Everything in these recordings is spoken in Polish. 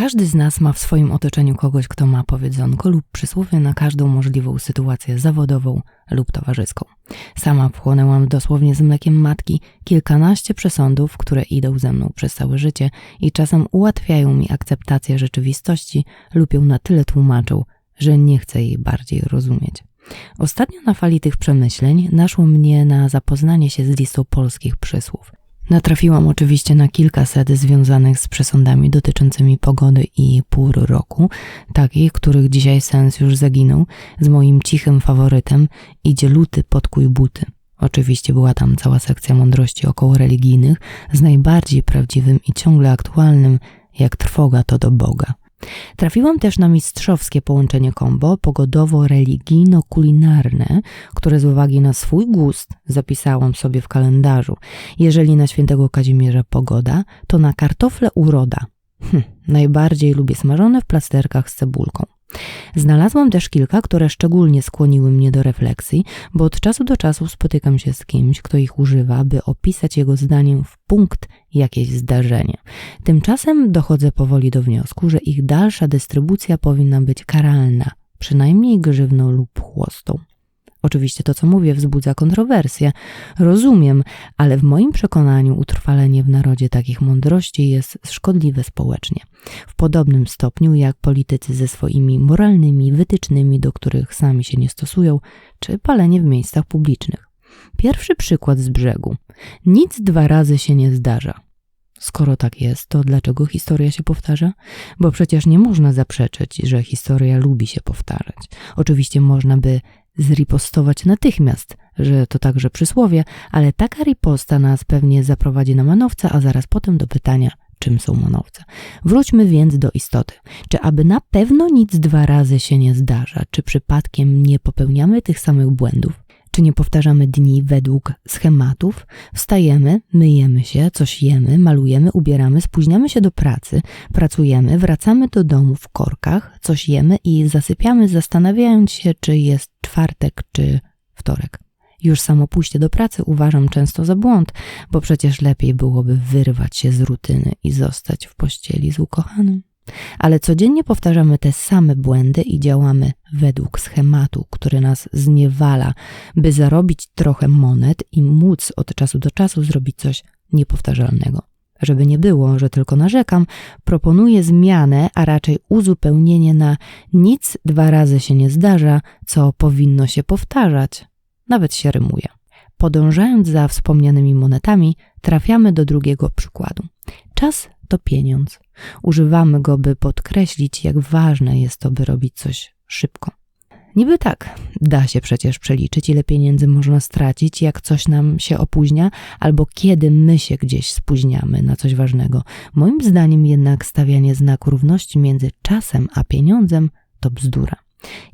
Każdy z nas ma w swoim otoczeniu kogoś, kto ma powiedzonko lub przysłowie na każdą możliwą sytuację zawodową lub towarzyską. Sama wchłonęłam dosłownie z mlekiem matki kilkanaście przesądów, które idą ze mną przez całe życie i czasem ułatwiają mi akceptację rzeczywistości lub ją na tyle tłumaczą, że nie chcę jej bardziej rozumieć. Ostatnio na fali tych przemyśleń naszło mnie na zapoznanie się z listą polskich przysłów. Natrafiłam oczywiście na kilkaset związanych z przesądami dotyczącymi pogody i pór roku, takich, których dzisiaj sens już zaginął. Z moim cichym faworytem idzie luty podkuj buty. Oczywiście była tam cała sekcja mądrości około religijnych z najbardziej prawdziwym i ciągle aktualnym, jak trwoga to do Boga. Trafiłam też na mistrzowskie połączenie kombo pogodowo-religijno-kulinarne, które z uwagi na swój gust zapisałam sobie w kalendarzu. Jeżeli na świętego Kazimierza pogoda, to na kartofle uroda. Hm, najbardziej lubię smażone w plasterkach z cebulką. Znalazłam też kilka, które szczególnie skłoniły mnie do refleksji, bo od czasu do czasu spotykam się z kimś, kto ich używa, by opisać jego zdaniem w punkt jakieś zdarzenie. Tymczasem dochodzę powoli do wniosku, że ich dalsza dystrybucja powinna być karalna, przynajmniej grzywną lub chłostą. Oczywiście to, co mówię, wzbudza kontrowersje. Rozumiem, ale w moim przekonaniu utrwalenie w narodzie takich mądrości jest szkodliwe społecznie. W podobnym stopniu jak politycy ze swoimi moralnymi wytycznymi, do których sami się nie stosują, czy palenie w miejscach publicznych. Pierwszy przykład z brzegu. Nic dwa razy się nie zdarza. Skoro tak jest, to dlaczego historia się powtarza? Bo przecież nie można zaprzeczyć, że historia lubi się powtarzać. Oczywiście można by zripostować natychmiast, że to także przysłowie, ale taka riposta nas pewnie zaprowadzi na manowce, a zaraz potem do pytania, czym są manowce. Wróćmy więc do istoty. Czy aby na pewno nic dwa razy się nie zdarza? Czy przypadkiem nie popełniamy tych samych błędów? Czy nie powtarzamy dni według schematów? Wstajemy, myjemy się, coś jemy, malujemy, ubieramy, spóźniamy się do pracy, pracujemy, wracamy do domu w korkach, coś jemy i zasypiamy, zastanawiając się, czy jest czwartek czy wtorek. Już samo pójście do pracy uważam często za błąd, bo przecież lepiej byłoby wyrwać się z rutyny i zostać w pościeli z ukochanym ale codziennie powtarzamy te same błędy i działamy według schematu, który nas zniewala, by zarobić trochę monet i móc od czasu do czasu zrobić coś niepowtarzalnego. Żeby nie było, że tylko narzekam, proponuję zmianę, a raczej uzupełnienie na nic dwa razy się nie zdarza, co powinno się powtarzać. Nawet się rymuje. Podążając za wspomnianymi monetami, trafiamy do drugiego przykładu. Czas to pieniądz. Używamy go, by podkreślić, jak ważne jest to, by robić coś szybko. Niby tak, da się przecież przeliczyć, ile pieniędzy można stracić, jak coś nam się opóźnia, albo kiedy my się gdzieś spóźniamy na coś ważnego. Moim zdaniem jednak stawianie znaku równości między czasem a pieniądzem to bzdura.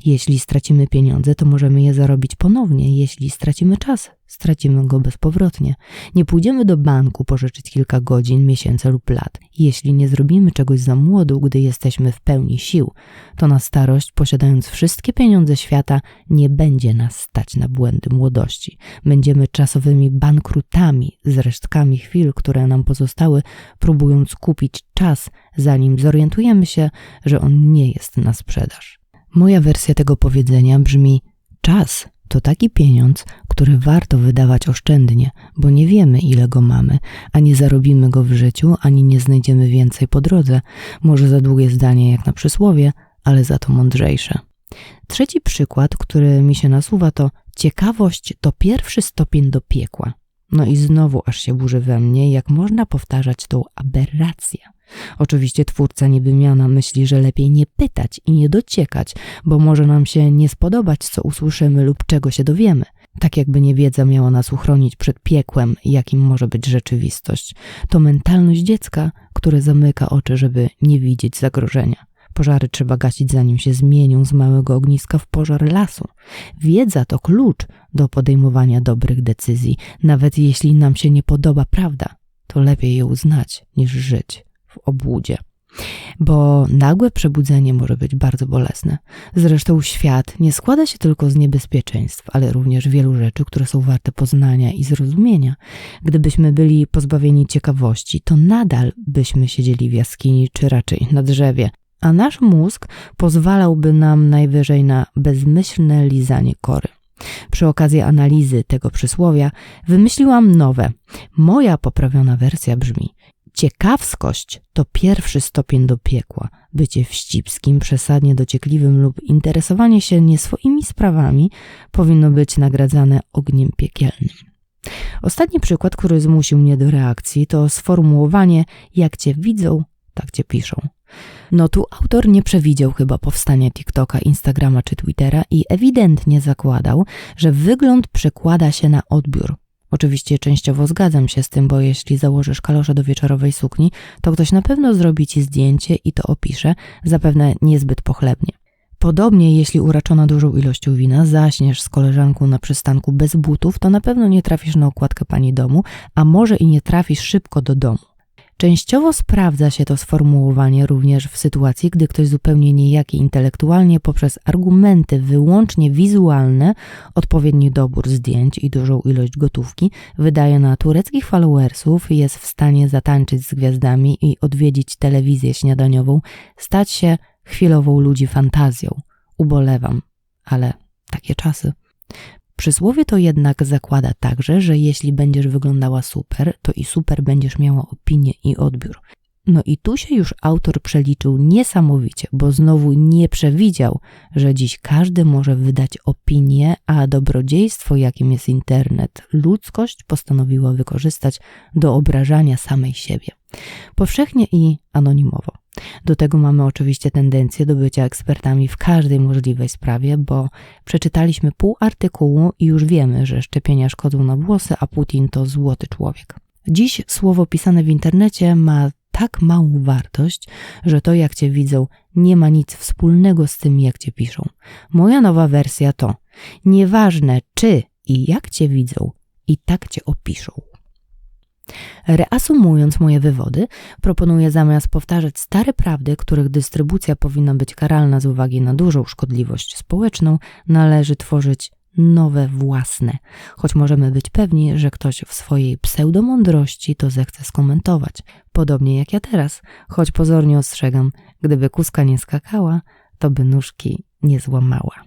Jeśli stracimy pieniądze, to możemy je zarobić ponownie. Jeśli stracimy czas, stracimy go bezpowrotnie. Nie pójdziemy do banku pożyczyć kilka godzin, miesięcy lub lat. Jeśli nie zrobimy czegoś za młodu, gdy jesteśmy w pełni sił, to na starość, posiadając wszystkie pieniądze świata, nie będzie nas stać na błędy młodości. Będziemy czasowymi bankrutami z resztkami chwil, które nam pozostały, próbując kupić czas, zanim zorientujemy się, że on nie jest na sprzedaż. Moja wersja tego powiedzenia brzmi: czas to taki pieniądz, który warto wydawać oszczędnie, bo nie wiemy, ile go mamy, ani zarobimy go w życiu, ani nie znajdziemy więcej po drodze. Może za długie zdanie jak na przysłowie, ale za to mądrzejsze. Trzeci przykład, który mi się nasuwa, to ciekawość to pierwszy stopień do piekła. No i znowu aż się burzy we mnie, jak można powtarzać tą aberrację. Oczywiście twórca niby miał na myśli, że lepiej nie pytać i nie dociekać, bo może nam się nie spodobać, co usłyszymy lub czego się dowiemy. Tak jakby niewiedza miała nas uchronić przed piekłem, jakim może być rzeczywistość. To mentalność dziecka, które zamyka oczy, żeby nie widzieć zagrożenia. Pożary trzeba gasić, zanim się zmienią z małego ogniska w pożar lasu. Wiedza to klucz do podejmowania dobrych decyzji, nawet jeśli nam się nie podoba prawda, to lepiej ją znać niż żyć obłudzie. bo nagłe przebudzenie może być bardzo bolesne. Zresztą świat nie składa się tylko z niebezpieczeństw, ale również wielu rzeczy, które są warte poznania i zrozumienia. Gdybyśmy byli pozbawieni ciekawości, to nadal byśmy siedzieli w jaskini czy raczej na drzewie, a nasz mózg pozwalałby nam najwyżej na bezmyślne lizanie kory. Przy okazji analizy tego przysłowia wymyśliłam nowe. Moja poprawiona wersja brzmi: Ciekawskość to pierwszy stopień do piekła. Bycie wścibskim, przesadnie dociekliwym lub interesowanie się nie swoimi sprawami powinno być nagradzane ogniem piekielnym. Ostatni przykład, który zmusił mnie do reakcji, to sformułowanie: Jak cię widzą, tak cię piszą. No tu autor nie przewidział chyba powstania TikToka, Instagrama czy Twittera i ewidentnie zakładał, że wygląd przekłada się na odbiór. Oczywiście częściowo zgadzam się z tym, bo jeśli założysz kalosze do wieczorowej sukni, to ktoś na pewno zrobi ci zdjęcie i to opisze, zapewne niezbyt pochlebnie. Podobnie, jeśli uraczona dużą ilością wina zaśniesz z koleżanką na przystanku bez butów, to na pewno nie trafisz na okładkę pani domu, a może i nie trafisz szybko do domu. Częściowo sprawdza się to sformułowanie również w sytuacji, gdy ktoś zupełnie niejaki intelektualnie poprzez argumenty wyłącznie wizualne, odpowiedni dobór zdjęć i dużą ilość gotówki wydaje na tureckich followersów jest w stanie zatańczyć z gwiazdami i odwiedzić telewizję śniadaniową, stać się chwilową ludzi fantazją. Ubolewam, ale takie czasy. Przysłowie to jednak zakłada także, że jeśli będziesz wyglądała super, to i super będziesz miała opinię i odbiór. No i tu się już autor przeliczył niesamowicie, bo znowu nie przewidział, że dziś każdy może wydać opinię, a dobrodziejstwo, jakim jest internet, ludzkość postanowiła wykorzystać do obrażania samej siebie. Powszechnie i anonimowo. Do tego mamy oczywiście tendencję do bycia ekspertami w każdej możliwej sprawie, bo przeczytaliśmy pół artykułu i już wiemy, że szczepienia szkodzą na włosy, a Putin to złoty człowiek. Dziś słowo pisane w internecie ma tak małą wartość, że to jak cię widzą nie ma nic wspólnego z tym, jak cię piszą. Moja nowa wersja to nieważne czy i jak cię widzą, i tak cię opiszą. Reasumując moje wywody, proponuję zamiast powtarzać stare prawdy, których dystrybucja powinna być karalna z uwagi na dużą szkodliwość społeczną, należy tworzyć nowe własne, choć możemy być pewni, że ktoś w swojej pseudomądrości to zechce skomentować. Podobnie jak ja teraz, choć pozornie ostrzegam, gdyby kuska nie skakała, to by nóżki nie złamała.